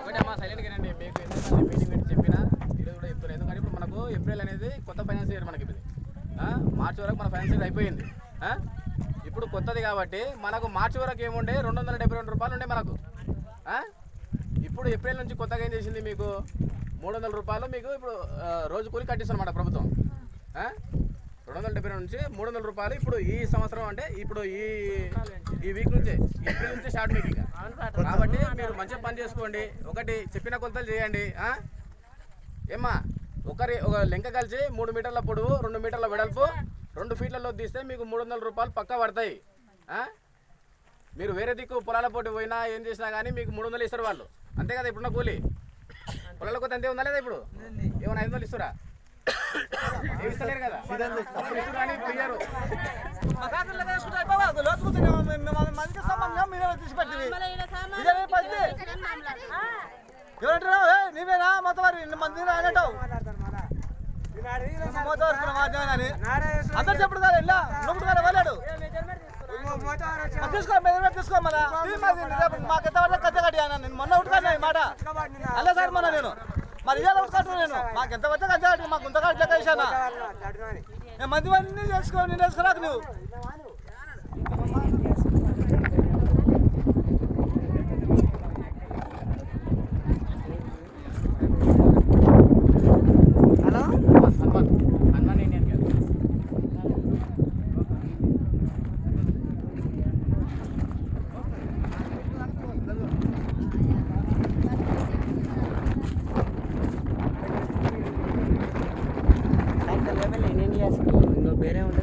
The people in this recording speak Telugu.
ఒకటే అమ్మా సైలెంట్గా రండి మీకు ఎన్నిసార్లు మీటింగ్ పెట్టి చెప్పినా ఈరోజు కూడా చెప్తున్నా. ఎందుకంటే ఇప్పుడు మనకు ఏప్రిల్ అనేది కొత్త ఫైనాన్స్ ఇయర్ మనకి ఇది మార్చి వరకు మన ఫైనాన్స్ ఇయర్ అయిపోయింది. ఇప్పుడు కొత్తది కాబట్టి మనకు మార్చి వరకు ఏముండే? రెండు వందల డెబ్బై రెండు రూపాయలు ఉండే మనకు. ఇప్పుడు ఏప్రిల్ నుంచి కొత్తగా ఏం చేసింది మీకు? మూడు వందల రూపాయలు మీకు ఇప్పుడు రోజు కూలి కట్టిస్తున్నమాట ప్రభుత్వం. రెండు వందల డెబ్బై రెండు నుంచి మూడు వందల రూపాయలు ఇప్పుడు ఈ సంవత్సరం అంటే ఇప్పుడు ఈ ఈ వీక్ నుంచే ఏప్రిల్ నుంచి స్టార్ట్ మీకు కాబట్టి మీరు మంచిగా పని చేసుకోండి. ఒకటి చెప్పిన కొలతలు చేయండి ఏమ్మా ఒకరి ఒక లెంక కలిసి మూడు మీటర్ల పొడవు రెండు మీటర్ల వెడల్పు రెండు ఫీట్లలో తీస్తే మీకు మూడు వందల రూపాయలు పక్కా పడతాయి మీరు వేరే దిక్కు పొలాల పోటీ పోయినా ఏం చేసినా కానీ మీకు మూడు వందలు ఇస్తారు వాళ్ళు. అంతే కదా ఇప్పుడున్న కూలి? పొలాల కొత్త అంతే ఉందా లేదా ఇప్పుడు? ఏమైనా ఐదు వందలు ఇస్తారా? ఏమి ఇస్తలేరు కదా? ఇస్తారు కానీ ఇప్పుడు ఇయ్యరు ఏమంటారు ఏ, నీవేనా మంది అనటావు అందరు చెప్పుడు కదా ఇలా నువ్వు కదా వెళ్ళాడు తీసుకో మెజర్మెంట్ తీసుకో మన మాకు ఎంత వరకు కథ కట్టి అన్న నేను మొన్న ఉట్టుకాను ఈ మాట అలా సార్ మొన్న నేను మరి ఇవాళ నేను మాకు ఎంత కథ కట్టి మాకు ఇంత కట్టి లెక్క వేసానా మంది మంది చేసుకో నేను వేసుకురాకు నువ్వు. Verá una